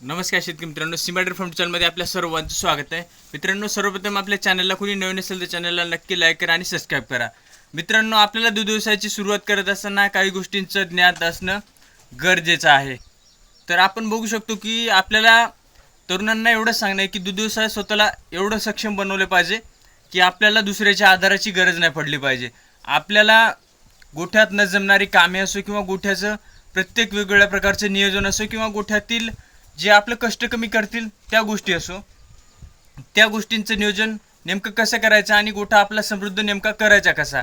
नमस्कार शेतकरी मित्रांनो सिमेटर फार्म चॅनलमध्ये आपल्या सर्वांचं स्वागत आहे. मित्रांनो सर्वप्रथम आपल्या चॅनलला कोणी नवीन असेल तर चॅनलला नक्की लाईक करा आणि सबस्क्राईब करा. मित्रांनो आपल्याला दूध व्यवसायाची सुरुवात करत असताना काही गोष्टींचं ज्ञात असणं गरजेचं आहे. तर आपण बघू शकतो की आपल्याला तरुणांना एवढं सांगणं आहे की दूध व्यवसाय स्वतःला एवढं सक्षम बनवलं पाहिजे की आपल्याला दुसऱ्याच्या आधाराची गरज नाही पडली पाहिजे. आपल्याला गोठ्यात न जमणारी कामे असो किंवा गोठ्याचं प्रत्येक वेगवेगळ्या प्रकारचं नियोजन असो किंवा गोठ्यातील जे आपलं कष्ट कमी करतील त्या गोष्टी असो. त्या गोष्टींचं नियोजन नेमकं कसं करायचं आणि गोठा आपला समृद्ध नेमका करायचा कसा?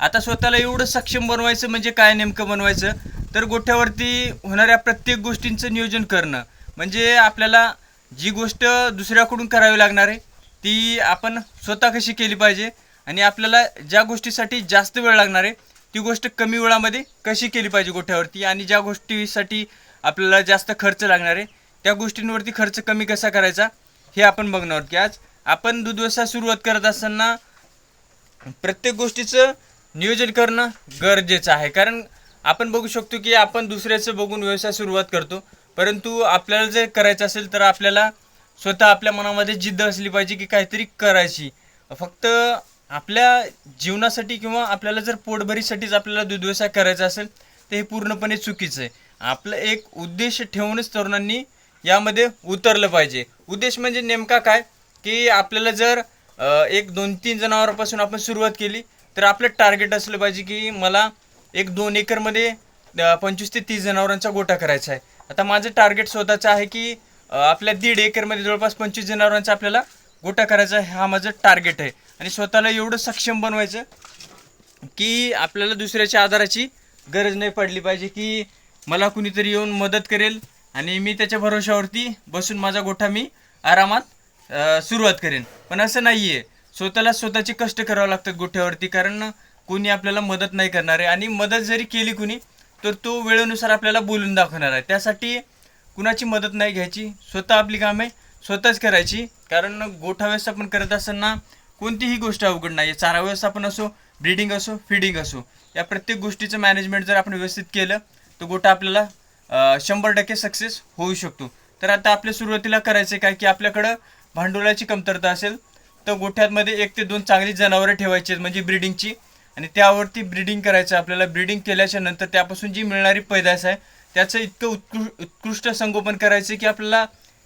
आता स्वतःला एवढं सक्षम बनवायचं म्हणजे काय नेमकं बनवायचं? तर गोठ्यावरती होणाऱ्या प्रत्येक गोष्टींचं नियोजन करणं. म्हणजे आपल्याला जी गोष्ट दुसऱ्याकडून करावी लागणार आहे ती आपण स्वतः कशी केली पाहिजे आणि आपल्याला ज्या गोष्टीसाठी जास्त वेळ लागणार आहे ती गोष्ट कमी वेळामध्ये कशी केली पाहिजे गोठ्यावरती आणि ज्या गोष्टीसाठी आपल्याला जास्त खर्च लागणार आहे त्या गोष्टींवरती खर्च कमी कसा करायचा हे आपण बघणार आहोत. की आज आपण दूध व्यवसाय सुरुवात करत असताना प्रत्येक गोष्टीचं नियोजन करणं गरजेचं आहे. कारण आपण बघू शकतो की आपण दुसऱ्याचं बघून व्यवसाय सुरुवात करतो. परंतु आपल्याला जर करायचं असेल तर आपल्याला स्वतः आपल्या मनामध्ये जिद्द असली पाहिजे की काहीतरी करायची. फक्त आपल्या जीवनासाठी किंवा आपल्याला जर पोटभरीसाठीच आपल्याला दूध व्यवसाय करायचा असेल तर हे पूर्णपणे चुकीचं आहे. आपलं एक उद्देश ठेवूनच तरुणांनी यामध्ये उतरलं पाहिजे. उद्देश म्हणजे नेमका काय? की आपल्याला जर एक दोन तीन जनावरांपासून आपण सुरुवात केली तर आपलं टार्गेट असलं पाहिजे की मला एक दोन एकरमध्ये पंचवीस ते तीस जनावरांचा गोठा करायचा आहे. आता माझं टार्गेट स्वतःचं आहे की आपल्या दीड एकरमध्ये जवळपास पंचवीस जनावरांचा आपल्याला गोठा करायचा आहे हा माझं टार्गेट आहे. आणि स्वतःला एवढं सक्षम बनवायचं की आपल्याला दुसऱ्याच्या आधाराची गरज नाही पडली पाहिजे की मला कुणीतरी येऊन मदत करेल आणि मी त्याच्या भरोशावरती बसून माझा गोठा मी आरामात सुरुवात करेन. पण असं नाही आहे स्वतःला स्वतःचे कष्ट करावं लागतात गोठ्यावरती कारण कोणी आपल्याला मदत नाही करणार आहे. आणि मदत जरी केली कुणी तर तो वेळेनुसार आपल्याला बोलून दाखवणार आहे. त्यासाठी कुणाची मदत नाही घ्यायची. स्वतः आपली कामे स्वतःच करायची. कारण गोठा व्यवस्थापन करत असताना कोणतीही गोष्ट अवघड नाही आहे चारा व्यवस्थापन असो ब्रीडिंग असो फिडिंग असो या प्रत्येक गोष्टीचं मॅनेजमेंट जर आपण व्यवस्थित केलं तर गोठा आपल्याला शंभर टक्के सक्सेस होऊ शकतो. तर आता आपल्या सुरुवातीला करायचं आहे काय की आपल्याकडं भांडवलाची कमतरता असेल तर गोठ्यामध्ये एक ते दोन चांगली जनावरं ठेवायची आहेत म्हणजे ब्रीडिंगची आणि त्यावरती ब्रीडिंग करायचं आपल्याला. ब्रीडिंग केल्याच्यानंतर त्यापासून जी मिळणारी पैदास आहे त्याचं इतकं उत्कृ उत्कृष्ट संगोपन करायचं की आपल्याला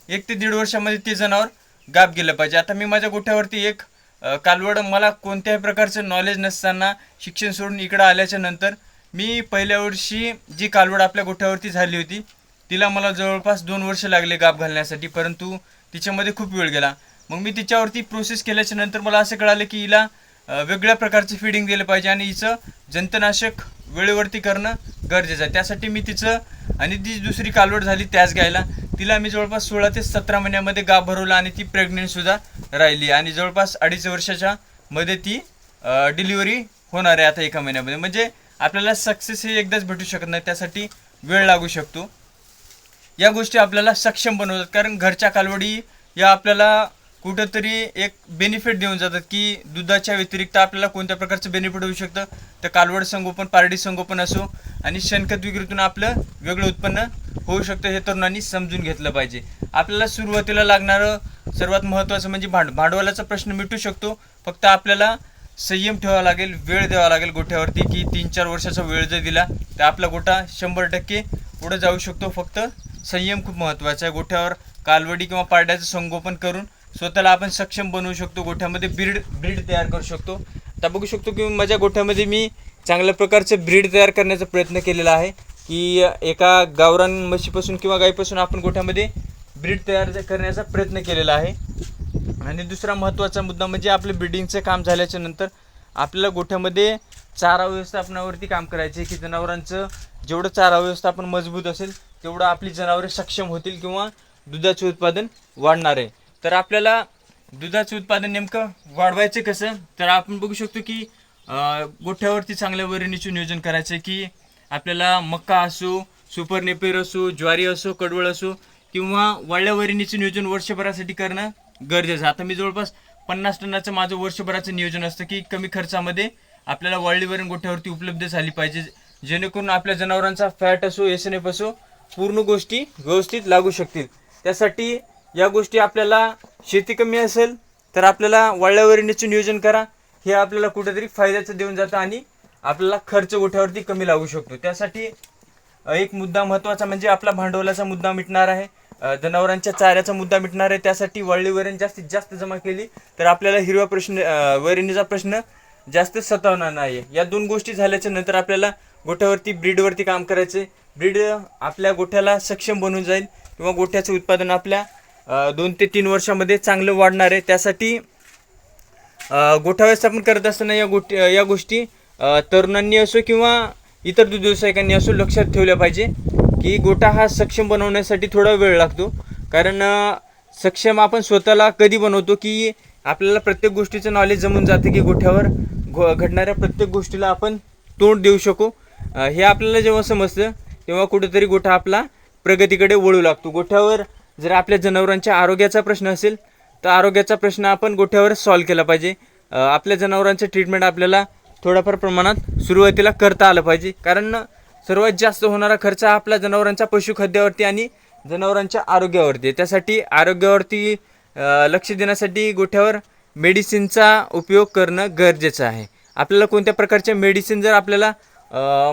एक ते दीड वर्षामध्ये ते जनावर गाप गेलं पाहिजे. आता मी माझ्या गोठ्यावरती एक कालवड मला कोणत्याही प्रकारचं नॉलेज नसताना शिक्षण सोडून इकडं आल्याच्यानंतर मी पहिल्या वर्षी जी कालवड आपल्या गोठ्यावरती झाली होती तिला मला जवळपास दोन वर्ष लागले गाप घालण्यासाठी परंतु तिच्यामध्ये खूप वेळ गेला. मग मी तिच्यावरती प्रोसेस केल्याच्यानंतर मला असं कळालं की हिला वेगळ्या प्रकारचं फिडिंग दिलं पाहिजे आणि हिचं जंतनाशक वेळेवरती करणं गरजेचं आहे. त्यासाठी मी तिचं आणि ती दुसरी कालवड झाली त्याच गायला तिला मी जवळपास सोळा ते सतरा महिन्यामध्ये गाप भरवला आणि ती प्रेग्नेंटसुद्धा राहिली. आणि जवळपास अडीच वर्षाच्या मध्ये ती डिलिव्हरी होणार आहे आता एका महिन्यामध्ये. म्हणजे आपल्याला सक्सेस हे एकदाच भेटू शकत नाही त्यासाठी वेळ लागू शकतो. या गोष्टी आपल्याला सक्षम बनवतात कारण घरच्या कालवडी या आपल्याला कुठंतरी एक बेनिफिट देऊन जातात की दुधाच्या व्यतिरिक्त आपल्याला कोणत्या प्रकारचं बेनिफिट होऊ शकतं? तर कालवड संगोपन पारडी संगोपन असो आणि शेणखत विक्रीतून आपलं वेगळं उत्पन्न होऊ शकतं हे तरुणांनी समजून घेतलं पाहिजे. आपल्याला सुरुवातीला लागणारं सर्वात महत्त्वाचं म्हणजे भांड भांडवलाचा प्रश्न मिटू शकतो. फक्त आपल्याला संयम ठेवावा लागेल वेळ द्यावा लागेल गोठ्यावरती की तीन चार वर्षाचा वेळ जर दिला तर आपला गोठा शंभर टक्के पुढे जाऊ शकतो. फक्त संयम खूप महत्त्वाचा आहे. गोठ्यावर कालवडी किंवा पारड्याचं संगोपन करून स्वतःला आपण सक्षम बनवू शकतो. गोठ्यामध्ये ब्रीड ब्रीड तयार करू शकतो. आता बघू शकतो की माझ्या गोठ्यामध्ये मी चांगल्या प्रकारचं ब्रीड तयार करण्याचा प्रयत्न केलेला आहे की एका गावरान म्हशीपासून किंवा गाईपासून आपण गोठ्यामध्ये ब्रीड तयार करण्याचा प्रयत्न केलेला आहे. आणि दुसरा महत्त्वाचा मुद्दा म्हणजे आपलं ब्रिडिंगचं काम झाल्याच्यानंतर आपल्याला गोठ्यामध्ये चारा व्यवस्थापनावरती काम करायचे की जनावरांचं जेवढं चारा व्यवस्थापन मजबूत असेल तेवढं आपली जनावरे सक्षम होतील किंवा दुधाचे उत्पादन वाढणार आहे. तर आपल्याला दुधाचं उत्पादन नेमकं वाढवायचं कसं? तर आपण बघू शकतो की गोठ्यावरती चांगल्या वरिणीचे नियोजन करायचं की आपल्याला मक्का असो सुपर नेपेर असो ज्वारी असो कडवळ असो किंवा वाळल्या वरिणीचं नियोजन वर्षभरासाठी करणं गरजेचं आता मी जवळपास पन्नास टनाचं माझं वर्षभराचं नियोजन असतं की कमी खर्चामध्ये आपल्याला वाळली गोठ्यावरती उपलब्ध झाली पाहिजे. जेणेकरून आपल्या जनावरांचा फॅट असो एस एन एफ असो पूर्ण गोष्टी व्यवस्थित लागू शकतील. त्यासाठी या गोष्टी आपल्याला शेती कमी असेल तर आपल्याला वळल्यावरीचं नियोजन करा. हे आपल्याला कुठेतरी फायद्याचं देऊन जातं आणि आपल्याला खर्च गोठ्यावरती कमी लागू शकतो. त्यासाठी एक मुद्दा महत्त्वाचा म्हणजे आपला भांडवलाचा मुद्दा मिटणार आहे. जनावरांच्या चाऱ्याचा मुद्दा मिटणार आहे त्यासाठी वळली वैरण जास्तीत जास्त जमा केली तर आपल्याला हिरवा प्रश्न अ, वैरणीचा प्रश्न जास्त सतावणार नाही या दोन गोष्टी झाल्याच्यानंतर आपल्याला गोठ्यावरती ब्रीडवरती काम करायचे ब्रीड आपल्या गोठ्याला सक्षम बनून जाईल किंवा गोठ्याचं उत्पादन आपल्या दोन ते तीन वर्षामध्ये चांगलं वाढणार आहे. त्यासाठी गोठा व्यवस्थापन करत असताना या गोट या गोष्टी तरुणांनी असो किंवा इतर दूध व्यावसायिकांनी असो लक्षात ठेवल्या पाहिजे. की गोठा हा सक्षम बनवण्यासाठी थोडा वेळ लागतो. कारण सक्षम आपण स्वतःला कधी बनवतो की आपल्याला प्रत्येक गोष्टीचं नॉलेज जमून जातं की गोठ्यावर घो घडणाऱ्या प्रत्येक गोष्टीला आपण तोंड देऊ शकू. हे आपल्याला जेव्हा समजतं तेव्हा कुठेतरी गोठा आपला प्रगतीकडे वळू लागतो. गोठ्यावर जर आपल्या जनावरांच्या आरोग्याचा प्रश्न असेल तर आरोग्याचा प्रश्न आपण गोठ्यावर सॉल्व केला पाहिजे. आपल्या जनावरांचं ट्रीटमेंट आपल्याला थोड्याफार प्रमाणात सुरुवातीला करता आलं पाहिजे. कारण सर्वात जास्त होणारा खर्च हा आपल्या जनावरांच्या पशुखाद्यावरती आणि जनावरांच्या आरोग्यावरती त्यासाठी आरोग्यावरती लक्ष देण्यासाठी गोठ्यावर मेडिसिनचा उपयोग करणं गरजेचं आहे. आपल्याला कोणत्या प्रकारच्या मेडिसिन जर आपल्याला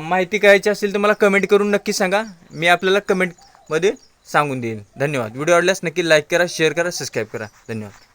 माहिती करायची असेल तर मला कमेंट करून नक्की सांगा. मी आपल्याला कमेंटमध्ये सांगून देईन. धन्यवाद. व्हिडिओ आवडल्यास नक्की लाईक करा शेअर करा सबस्क्राईब करा. धन्यवाद.